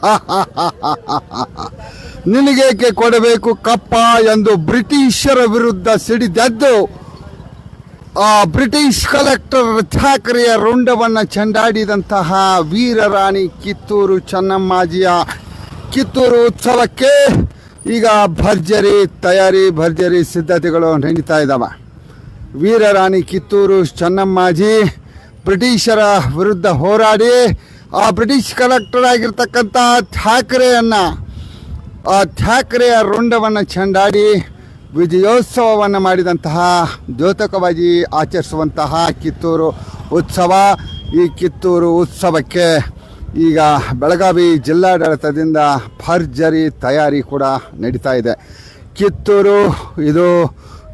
ನಿನಗೇಕೆ ಕೊಡಬೇಕು ಕಪ್ಪ ಎಂದು ಬ್ರಿಟಿಷರ ವಿರುದ್ಧ ಸಿಡಿದೆದ್ದು? ಆ ಬ್ರಿಟಿಷ್ ಕಲೆಕ್ಟರ್ ಠಾಕ್ರೆಯ ರುಂಡವನ್ನು ಚೆಂಡಾಡಿದಂತಹ ವೀರರಾಣಿ ಕಿತ್ತೂರು ಚೆನ್ನಮ್ಮಾಜಿಯ ಕಿತ್ತೂರು ಉತ್ಸವಕ್ಕೆ ಈಗ ಭರ್ಜರಿ ತಯಾರಿ, ಭರ್ಜರಿ ಸಿದ್ಧತೆಗಳು ನಡೀತಾ ಇದ್ದಾವೆ ವೀರರಾಣಿ ಕಿತ್ತೂರು ಚೆನ್ನಮ್ಮಾಜಿ ಬ್ರಿಟಿಷರ ವಿರುದ್ಧ ಹೋರಾಡಿ ಆ ಬ್ರಿಟಿಷ್ ಕಲೆಕ್ಟರ್ ಆಗಿರ್ತಕ್ಕಂಥ ಠಾಕ್ರೆಯನ್ನ, ಆ ಠಾಕ್ರೆಯ ರುಂಡವನ್ನು ಚೆಂಡಾಡಿ ವಿಜಯೋತ್ಸವವನ್ನು ಮಾಡಿದಂತಹ ದ್ಯೋತಕವಾಗಿ ಆಚರಿಸುವಂತಹ ಕಿತ್ತೂರು ಉತ್ಸವ. ಈ ಕಿತ್ತೂರು ಉತ್ಸವಕ್ಕೆ ಈಗ ಬೆಳಗಾವಿ ಜಿಲ್ಲಾಡಳಿತದಿಂದ ಭರ್ಜರಿ ತಯಾರಿ ಕೂಡ ನಡೀತಾ ಇದೆ. ಕಿತ್ತೂರು ಇದು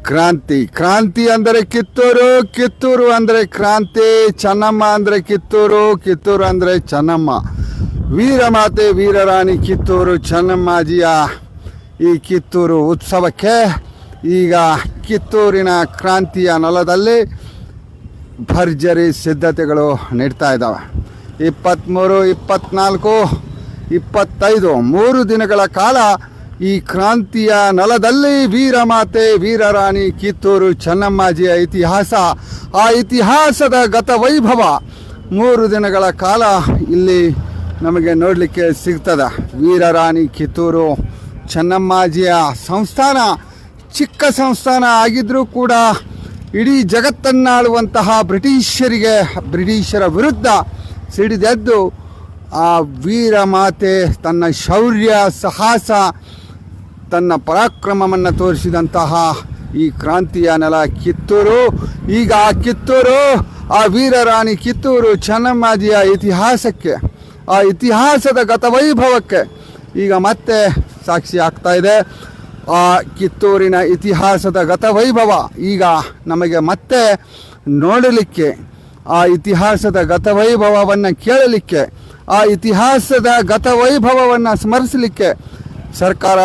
ಕ್ರಾಂತಿ. ಕ್ರಾಂತಿ ಅಂದರೆ ಕಿತ್ತೂರು ಕಿತ್ತೂರು ಅಂದರೆ ಕ್ರಾಂತಿ, ಚೆನ್ನಮ್ಮ ಅಂದರೆ ಕಿತ್ತೂರು ಕಿತ್ತೂರು ಅಂದರೆ ಚೆನ್ನಮ್ಮ. ವೀರಮಾತೆ, ವೀರರಾಣಿ ಕಿತ್ತೂರು, ಚೆನ್ನಮ್ಮಾಜಿಯ ಈ ಕಿತ್ತೂರು ಉತ್ಸವಕ್ಕೆ ಈಗ ಕಿತ್ತೂರಿನ ಕ್ರಾಂತಿಯ ನೆಲದಲ್ಲಿ ಭರ್ಜರಿ ಸಿದ್ಧತೆಗಳು ನಡೀತಾ ಇದ್ದಾವೆ. ಇಪ್ಪತ್ತ್ಮೂರು, ಇಪ್ಪತ್ತ್ನಾಲ್ಕು, ಇಪ್ಪತ್ತೈದು, ಮೂರು ದಿನಗಳ ಕಾಲ ಈ ಕ್ರಾಂತಿಯ ನೆಲದಲ್ಲಿ ವೀರಮಾತೆ, ವೀರರಾಣಿ ಕಿತ್ತೂರು ಚೆನ್ನಮ್ಮಾಜಿಯ ಇತಿಹಾಸ. ಆ ಇತಿಹಾಸದ ಗತ ವೈಭವ ಮೂರು ದಿನಗಳ ಕಾಲ ಇಲ್ಲಿ ನಮಗೆ ನೋಡಲಿಕ್ಕೆ ಸಿಗ್ತದೆ. ವೀರರಾಣಿ ಕಿತ್ತೂರು ಚೆನ್ನಮ್ಮಾಜಿಯ ಸಂಸ್ಥಾನ, ಚಿಕ್ಕ ಸಂಸ್ಥಾನ ಆಗಿದ್ದರೂ ಕೂಡ ಇಡೀ ಜಗತ್ತನ್ನಾಳುವಂತಹ ಬ್ರಿಟಿಷರಿಗೆ, ಬ್ರಿಟಿಷರ ವಿರುದ್ಧ ಸಿಡಿದೆದ್ದು ಆ ವೀರಮಾತೆ ತನ್ನ ಶೌರ್ಯ, ಸಾಹಸ ತನ್ನ ಪರಾಕ್ರಮವನ್ನು ತೋರಿಸಿದಂತಹ ಈ ಕ್ರಾಂತಿಯ ನೆಲ ಕಿತ್ತೂರು. ಈಗ ಆ ಕಿತ್ತೂರು, ಆ ವೀರರಾಣಿ ಕಿತ್ತೂರು ಚೆನ್ನಮ್ಮಾಜಿಯ ಇತಿಹಾಸಕ್ಕೆ, ಆ ಇತಿಹಾಸದ ಗತವೈಭವಕ್ಕೆ ಈಗ ಮತ್ತೆ ಸಾಕ್ಷಿ ಆಗ್ತಾ ಇದೆ. ಆ ಕಿತ್ತೂರಿನ ಇತಿಹಾಸದ ಗತವೈಭವ ಈಗ ನಮಗೆ ಮತ್ತೆ ನೋಡಲಿಕ್ಕೆ, ಆ ಇತಿಹಾಸದ ಗತವೈಭವವನ್ನು ಕೇಳಲಿಕ್ಕೆ, ಆ ಇತಿಹಾಸದ ಗತವೈಭವವನ್ನು ಸ್ಮರಿಸಲಿಕ್ಕೆ ಸರ್ಕಾರ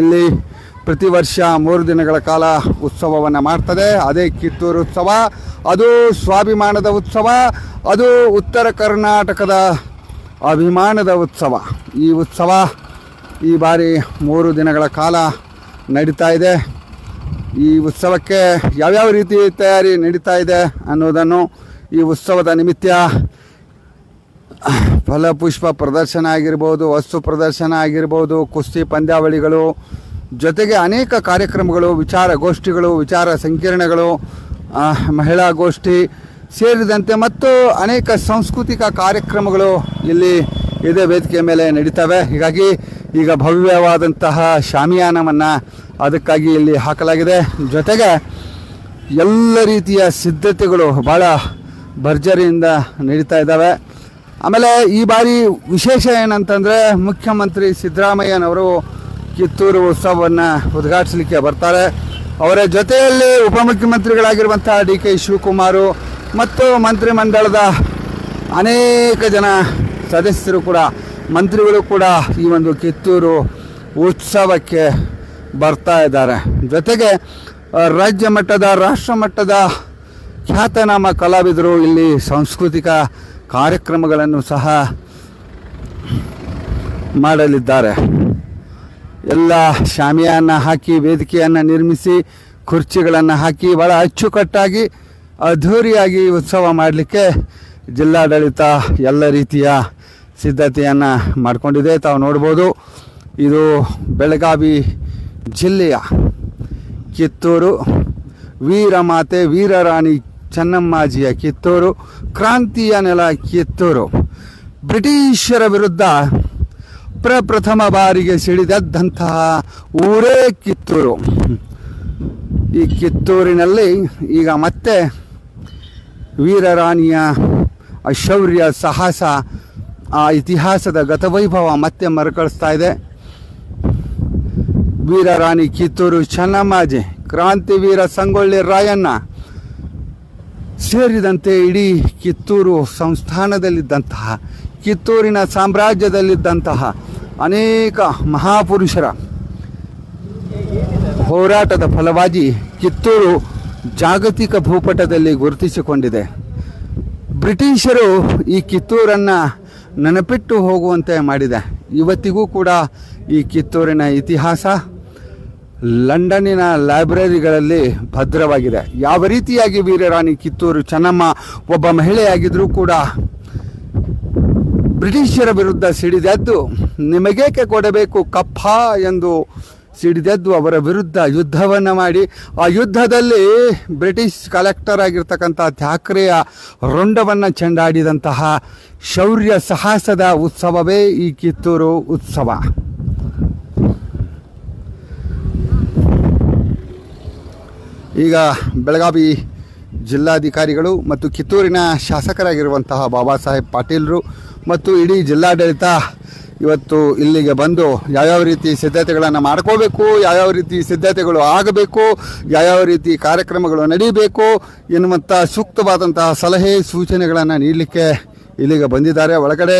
ಇಲ್ಲಿ ಪ್ರತಿ ವರ್ಷ ಮೂರು ದಿನಗಳ ಕಾಲ ಉತ್ಸವವನ್ನು ಮಾಡ್ತದೆ. ಅದೇ ಕಿತ್ತೂರು ಉತ್ಸವ, ಅದು ಸ್ವಾಭಿಮಾನದ ಉತ್ಸವ, ಅದು ಉತ್ತರ ಕರ್ನಾಟಕದ ಅಭಿಮಾನದ ಉತ್ಸವ. ಈ ಉತ್ಸವ ಈ ಬಾರಿ ಮೂರು ದಿನಗಳ ಕಾಲ ನಡೀತಾ ಇದೆ. ಈ ಉತ್ಸವಕ್ಕೆ ಯಾವ್ಯಾವ ರೀತಿ ತಯಾರಿ ನಡೀತಾ ಇದೆ ಅನ್ನೋದನ್ನು ಈ ಉತ್ಸವದ ನಿಮಿತ್ತ ಫಲಪುಷ್ಪ ಪ್ರದರ್ಶನ ಆಗಿರ್ಬೋದು, ವಸ್ತು ಪ್ರದರ್ಶನ ಆಗಿರ್ಬೋದು, ಕುಸ್ತಿ ಪಂದ್ಯಾವಳಿಗಳು, ಜೊತೆಗೆ ಅನೇಕ ಕಾರ್ಯಕ್ರಮಗಳು ವಿಚಾರಗೋಷ್ಠಿಗಳು ವಿಚಾರ ಸಂಕಿರಣಗಳು ಮಹಿಳಾ ಗೋಷ್ಠಿ ಸೇರಿದಂತೆ ಮತ್ತು ಅನೇಕ ಸಾಂಸ್ಕೃತಿಕ ಕಾರ್ಯಕ್ರಮಗಳು ಇಲ್ಲಿ ಇದೇ ವೇದಿಕೆ ಮೇಲೆ ನಡೀತವೆ. ಹೀಗಾಗಿ ಈಗ ಭವ್ಯವಾದಂತಹ ಶಾಮಿಯಾನವನ್ನು ಅದಕ್ಕಾಗಿ ಇಲ್ಲಿ ಹಾಕಲಾಗಿದೆ. ಜೊತೆಗೆ ಎಲ್ಲ ರೀತಿಯ ಸಿದ್ಧತೆಗಳು ಭಾಳ ಭರ್ಜರಿಯಿಂದ ನಡೀತಾ ಇದ್ದಾವೆ. ಆಮೇಲೆ ಈ ಬಾರಿ ವಿಶೇಷ ಏನಂತಂದರೆ ಮುಖ್ಯಮಂತ್ರಿ ಸಿದ್ದರಾಮಯ್ಯನವರು ಕಿತ್ತೂರು ಉತ್ಸವವನ್ನು ಉದ್ಘಾಟಿಸಲಿಕ್ಕೆ ಬರ್ತಾರೆ. ಅವರ ಜೊತೆಯಲ್ಲಿ ಉಪಮುಖ್ಯಮಂತ್ರಿಗಳಾಗಿರುವಂಥ ಡಿ ಕೆ ಶಿವಕುಮಾರು ಮತ್ತು ಮಂತ್ರಿಮಂಡಲದ ಅನೇಕ ಜನ ಸದಸ್ಯರು ಕೂಡ, ಮಂತ್ರಿಗಳು ಕೂಡ ಈ ಒಂದು ಕಿತ್ತೂರು ಉತ್ಸವಕ್ಕೆ ಬರ್ತಾ ಇದ್ದಾರೆ. ಜೊತೆಗೆ ರಾಜ್ಯ ಮಟ್ಟದ, ರಾಷ್ಟ್ರ ಮಟ್ಟದ ಖ್ಯಾತನಾಮ ಕಲಾವಿದರು ಇಲ್ಲಿ ಸಾಂಸ್ಕೃತಿಕ ಕಾರ್ಯಕ್ರಮಗಳನ್ನು ಸಹ ಮಾಡಲಿದ್ದಾರೆ. ಎಲ್ಲ ಶಾಮಿಯನ್ನು ಹಾಕಿ, ವೇದಿಕೆಯನ್ನು ನಿರ್ಮಿಸಿ, ಕುರ್ಚಿಗಳನ್ನು ಹಾಕಿ ಭಾಳ ಅಚ್ಚುಕಟ್ಟಾಗಿ, ಅದ್ಧೂರಿಯಾಗಿ ಉತ್ಸವ ಮಾಡಲಿಕ್ಕೆ ಜಿಲ್ಲಾಡಳಿತ ಎಲ್ಲ ರೀತಿಯ ಸಿದ್ಧತೆಯನ್ನು ಮಾಡಿಕೊಂಡಿದೆ. ತಾವು ನೋಡ್ಬೋದು, ಇದು ಬೆಳಗಾವಿ ಜಿಲ್ಲೆಯ ಕಿತ್ತೂರು ವೀರಮಾತೆ, ವೀರರಾಣಿ ಚೆನ್ನಮ್ಮಾಜಿಯ ಕಿತ್ತೂರು, ಕ್ರಾಂತಿಯ ನೆಲ ಕಿತ್ತೂರು. ಬ್ರಿಟಿಷರ ವಿರುದ್ಧ ಪ್ರಪ್ರಥಮ ಬಾರಿಗೆ ಸಿಡಿದದ್ದಂತಹ ಊರೇ ಕಿತ್ತೂರು. ಈ ಕಿತ್ತೂರಿನಲ್ಲಿ ಈಗ ಮತ್ತೆ ವೀರರಾಣಿಯ ಆ ಸಾಹಸ, ಆ ಇತಿಹಾಸದ ಗತವೈಭವ ಮತ್ತೆ ಮರುಕಳಿಸ್ತಾ ಇದೆ. ವೀರರಾಣಿ ಕಿತ್ತೂರು ಚೆನ್ನಮ್ಮಾಜಿ ಕ್ರಾಂತಿವೀರ ಸಂಗೊಳ್ಳಿ ರಾಯಣ್ಣ ಸೇರಿದಂತೆ ಇಡೀ ಕಿತ್ತೂರು ಸಂಸ್ಥಾನದಲ್ಲಿದ್ದಂತಹ, ಕಿತ್ತೂರಿನ ಸಾಮ್ರಾಜ್ಯದಲ್ಲಿದ್ದಂತಹ ಅನೇಕ ಮಹಾಪುರುಷರ ಹೋರಾಟದ ಫಲವಾಗಿ ಕಿತ್ತೂರು ಜಾಗತಿಕ ಭೂಪಟದಲ್ಲಿ ಗುರುತಿಸಿಕೊಂಡಿದೆ. ಬ್ರಿಟಿಷರು ಈ ಕಿತ್ತೂರನ್ನು ನೆನಪಿಟ್ಟು ಹೋಗುವಂತೆ ಮಾಡಿದೆ. ಇವತ್ತಿಗೂ ಕೂಡ ಈ ಕಿತ್ತೂರಿನ ಇತಿಹಾಸ ಲಂಡನ್ನಿನ ಲೈಬ್ರರಿಗಳಲ್ಲಿ ಭದ್ರವಾಗಿದೆ. ಯಾವ ರೀತಿಯಾಗಿ ವೀರರಾಣಿ ಕಿತ್ತೂರು ಚೆನ್ನಮ್ಮ ಒಬ್ಬ ಮಹಿಳೆಯಾಗಿದ್ದರೂ ಕೂಡ ಬ್ರಿಟಿಷರ ವಿರುದ್ಧ ಸಿಡಿದೆದ್ದು, ನಿಮಗೇಕೆ ಕೊಡಬೇಕು ಕಪ್ಪ ಎಂದು ಸಿಡಿದೆದ್ದು ಅವರ ವಿರುದ್ಧ ಯುದ್ಧವನ್ನು ಮಾಡಿ, ಆ ಯುದ್ಧದಲ್ಲಿ ಬ್ರಿಟಿಷ್ ಕಲೆಕ್ಟರ್ ಆಗಿರ್ತಕ್ಕಂಥ ಥ್ಯಾಕ್ರೆಯ ರೊಂಡವನ್ನು ಚೆಂಡಾಡಿದಂತಹ ಶೌರ್ಯ ಸಾಹಸದ ಉತ್ಸವವೇ ಈ ಕಿತ್ತೂರು ಉತ್ಸವ. ಈಗ ಬೆಳಗಾವಿ ಜಿಲ್ಲಾಧಿಕಾರಿಗಳು ಮತ್ತು ಕಿತ್ತೂರಿನ ಶಾಸಕರಾಗಿರುವಂತಹ ಬಾಬಾ ಸಾಹೇಬ್ ಪಾಟೀಲ್ರು ಮತ್ತು ಇಡೀ ಜಿಲ್ಲಾಡಳಿತ ಇವತ್ತು ಇಲ್ಲಿಗೆ ಬಂದು ಯಾವ್ಯಾವ ರೀತಿ ಸಿದ್ಧತೆಗಳನ್ನು ಮಾಡ್ಕೋಬೇಕು, ಯಾವ್ಯಾವ ರೀತಿ ಸಿದ್ಧತೆಗಳು ಆಗಬೇಕು, ಯಾವ್ಯಾವ ರೀತಿ ಕಾರ್ಯಕ್ರಮಗಳು ನಡೀಬೇಕು ಎನ್ನುವಂಥ ಸೂಕ್ತವಾದಂತಹ ಸಲಹೆ, ಸೂಚನೆಗಳನ್ನು ನೀಡಲಿಕ್ಕೆ ಇಲ್ಲಿಗೆ ಬಂದಿದ್ದಾರೆ. ಒಳಗಡೆ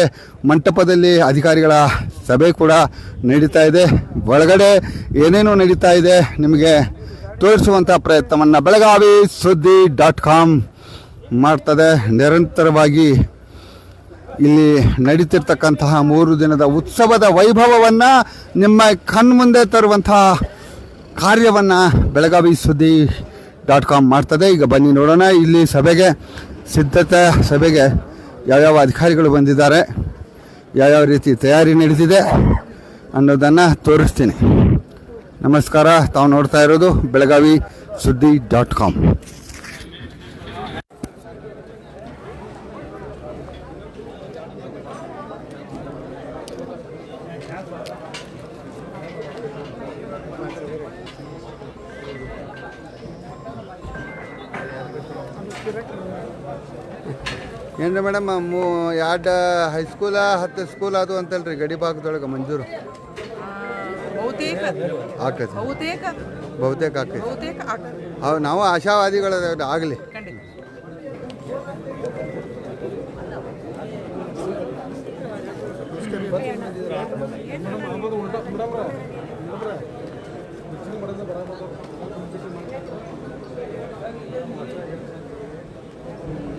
ಮಂಟಪದಲ್ಲಿ ಅಧಿಕಾರಿಗಳ ಸಭೆ ಕೂಡ ನಡೀತಾ ಇದೆ. ಒಳಗಡೆ ಏನೇನು ನಡೀತಾ ಇದೆ, ನಿಮಗೆ ತೋರಿಸುವಂಥ ಪ್ರಯತ್ನವನ್ನು ಬೆಳಗಾವಿ ಸುದ್ದಿ ಡಾಟ್ ಕಾಮ್ ಮಾಡ್ತದೆ. ನಿರಂತರವಾಗಿ ಇಲ್ಲಿ ನಡೀತಿರ್ತಕ್ಕಂತಹ ಮೂರು ದಿನದ ಉತ್ಸವದ ವೈಭವವನ್ನು ನಿಮ್ಮ ಕಣ್ಮುಂದೆ ತರುವಂತಹ ಕಾರ್ಯವನ್ನು ಬೆಳಗಾವಿ ಸುದ್ದಿ ಡಾಟ್ ಕಾಮ್ ಮಾಡ್ತದೆ. ಈಗ ಬನ್ನಿ ನೋಡೋಣ. ಇಲ್ಲಿ ಸಭೆಗೆ ಸಿದ್ಧತೆ ಸಭೆಗೆ ಯಾವ್ಯಾವ ಅಧಿಕಾರಿಗಳು ಬಂದಿದ್ದಾರೆ, ಯಾವ್ಯಾವ ರೀತಿ ತಯಾರಿ ನಡೆದಿದೆ ಅನ್ನೋದನ್ನು ತೋರಿಸ್ತೀನಿ. ನಮಸ್ಕಾರ, ತಾವು ನೋಡ್ತಾ ಇರೋದು ಬೆಳಗಾವಿ ಸುದ್ದಿ ಡಾಟ್ ಕಾಮ್. ಏನ್ರಿ ಮೇಡಮ್ ಮೂ ಎರಡು ಹೈಸ್ಕೂಲ ಹತ್ತು ಸ್ಕೂಲ್ ಅದು ಅಂತಲ್ರಿ, ಗಡಿ ಭಾಗದೊಳಗೆ, ಮಂಜೂರು? ಬಹುತೇಕ. ಆಕತಿ ಬಹುತೇಕ. ಬಹುತೇಕ ಆಕೈತಿ ಬಹುತೇಕ ಆಗ್ತದೆ ಅವು ನಾವು ಆಶಾವಾದಿಗಳ ಆಗಲಿ. ಖಂಡಿತ.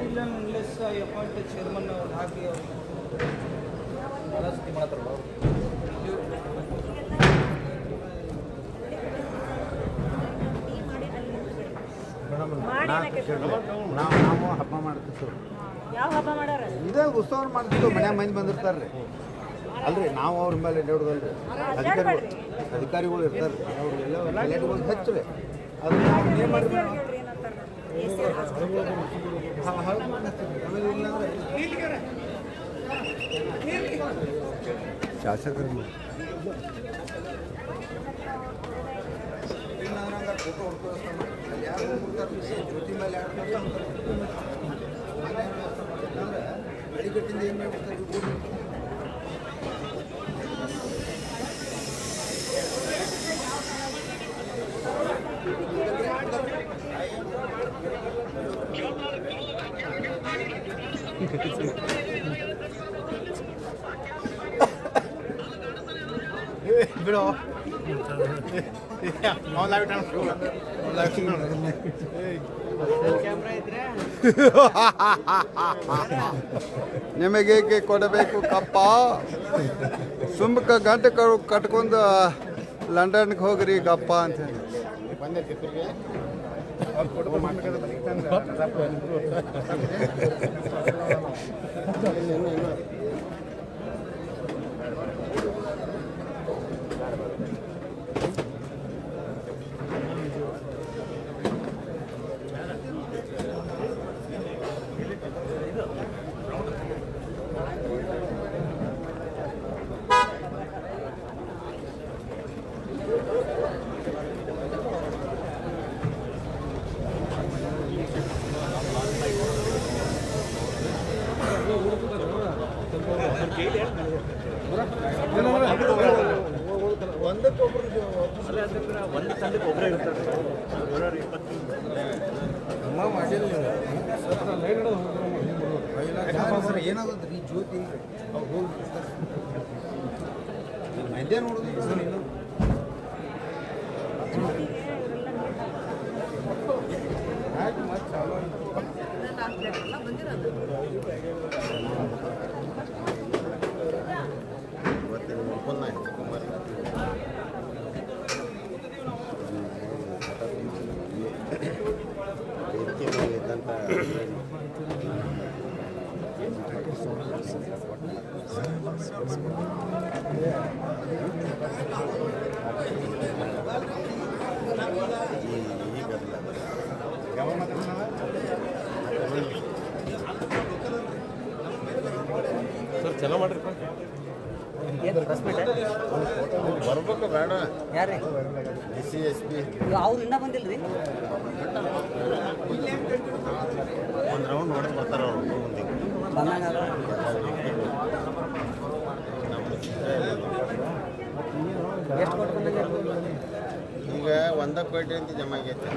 ಇಲ್ಲ ಚೇರ್ಮನ್ ಅವ್ರು ಹಾಕಿ ಅವ್ರಿಗೆ ಸುದ್ದಿ ಮಾಡ್ತಾರಲ್ಲ ಅವ್ರು ನಾವು ನಾವು ಹಬ್ಬ ಮಾಡ್ತೀವಿ ಸರ್. ಯಾವ ಹಬ್ಬ ಮಾಡ್ಯಾರ? ಇದೇ ಉತ್ಸವ ಮನ್ಯಾಗ ಮಂದಿ ಬಂದಿರ್ತಾರೆ ರೀ. ಅಲ್ರಿ ನಾವು ಅವ್ರ ಮೇಲೆ ನೋಡೋದಲ್ರಿ ಅಧಿಕಾರಿಗಳು ಅಧಿಕಾರಿಗಳು ಇರ್ತಾರೆ ಅವ್ರು ಎಲ್ಲ ಲೇಟ್ಗಳು ಹೆಚ್ಚು ರೀ. ಅದು ಏನ್ ಮಾಡ್ತೀವಿ? ಶಾಸಕರು ಫೋಟೋ ಹೊಡ್ಕೊಳಸ್ತಾನ. ಅಲ್ಲಿ ಯಾರು ಹೋಗ್ಬಿಡ್ತಾರೆ? ಜ್ಯೋತಿ ಮೇಲೆ ಯಾರು ಬರ್ತಾರೆ? ಅಂದ್ರೆ ಅಡಿಗಟ್ಟಿಂದ ಏನು ಮಾಡ್ಬಿಡ್ತಾರೆ ಇವ್ರು? ಅವ್ನು ಲೈವ್ ನಿಮಗೇಕೆ ಕೊಡಬೇಕು ಕಪ್ಪ? ಸುಮ್ಮಕ ಗಂಟೆ ಕಟ್ಕೊಂಡು ಲಂಡನ್ಗೆ ಹೋಗ್ರಿ ಗಪ್ಪ ಅಂತ ಹೇಳಿ. ಒಂದಕ್ಕೊಬ್ರು ಒಂದು ತಂಡಕ್ಕೆ ಒಬ್ಬರೇ ಇರ್ತಾರೆ. ಇಪ್ಪತ್ತು. ಕಿತ್ತೂರಿಗೆ ಮಾಡಿಲ್ಲ. ಕೊಟ್ಟು ಏನಾಗುತ್ತೆ? ಜ್ಯೋತಿ ಅವ್ರು ಹೋಗ್ಬಿಡ್ತಾರೆ ಮಂದ್ಯ ನೋಡೋದಿಲ್ಲ ಸರ್ ಇನ್ನು ಆಯ್ತು ಮತ್ತೆ ಚಾಲು ಆಯ್ತು. ಸರ್ ಚಲೋ ಮಾಡ್ರಿ ಬರ್ಬೇಕು ಬೇಡ. ಯಾರ್ರಿ ಎಸ್ ಸಿ ಎಸ್ ಪಿ ಅವ್ರು ಇನ್ನೂ ಬಂದಿಲ್ರಿ? ಒಂದು ರೌಂಡ್ ಹೊಡೆದು ಬರ್ತಾರೆ ಅವ್ರು. ಈಗ ಒಂದ ಕೋಟಿ ಅಂತ ಜಮಾ ಆಗೈತೆ.